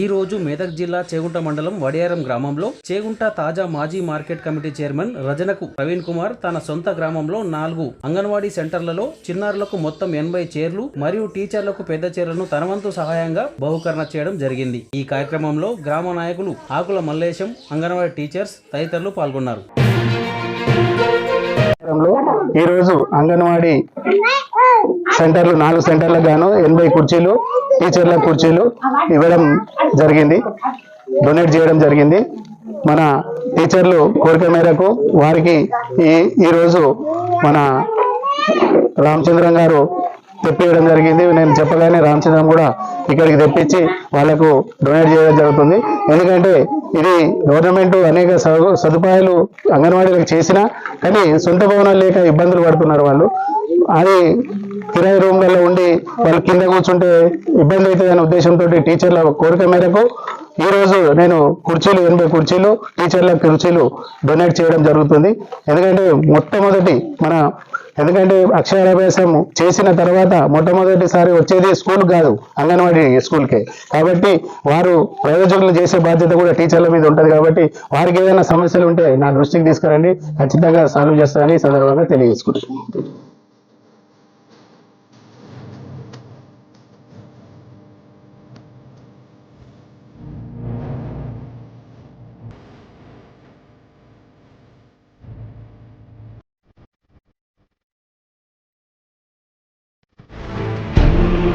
ఈ రోజు మెదక్ జిల్లా చేగుంట మండలం వడియారం గ్రామంలో చేగుంట తాజా మాజీ మార్కెట్ కమిటీ చైర్మన్ రజనకు ప్రవీణ్ కుమార్ తన సొంత గ్రామంలో నాలుగు అంగన్వాడీ సెంటర్లలో చిన్నారులకు మొత్తం ఎనభై చైర్లు మరియు టీచర్లకు పెద్ద చైర్లను తనవంతు సహాయంగా బహుకరణ చేయడం జరిగింది. ఈ కార్యక్రమంలో గ్రామ నాయకులు ఆకుల మల్లేశం అంగన్వాడీ టీచర్స్ తదితరులు పాల్గొన్నారు. ఈరోజు అంగన్వాడీ సెంటర్లు నాలుగు సెంటర్లకు గాను ఎనభై కుర్చీలు టీచర్ల కుర్చీలు ఇవ్వడం జరిగింది. డొనేట్ చేయడం జరిగింది. మన టీచర్లు కోరిక మేరకు వారికి ఈ ఈరోజు మన రామచంద్రం గారు తెప్పించడం జరిగింది. నేను చెప్పగానే రామచంద్రం కూడా ఇక్కడికి తెప్పించి వాళ్ళకు డొనేట్ చేయడం జరుగుతుంది. ఎందుకంటే ఇది గవర్నమెంట్ అనేక సదుపాయాలు అంగన్వాడీలకు చేసినా కానీ సొంత భవనాలు లేక ఇబ్బందులు పడుతున్నారు వాళ్ళు. అది కిరాయి రూమ్లలో ఉండి వాళ్ళు కింద కూర్చుంటే ఇబ్బంది అవుతుంది అనే ఉద్దేశంతో టీచర్ల కోరిక మేరకు ఈ రోజు నేను కుర్చీలు ఎనభై కుర్చీలు టీచర్ల కుర్చీలు డొనేట్ చేయడం జరుగుతుంది. ఎందుకంటే మొట్టమొదటి మన ఎందుకంటే అక్షరాభ్యాసం చేసిన తర్వాత మొట్టమొదటిసారి వచ్చేది స్కూల్ కాదు అంగన్వాడీ స్కూల్కే కాబట్టి వారు ప్రయోజకులు చేసే బాధ్యత కూడా టీచర్ల మీద ఉంటుంది కాబట్టి వారికి ఏదైనా సమస్యలు ఉంటే నా దృష్టికి తీసుకురండి. ఖచ్చితంగా సాల్వ్ చేస్తానని సందర్భంగా తెలియజేసుకుంటున్నాను.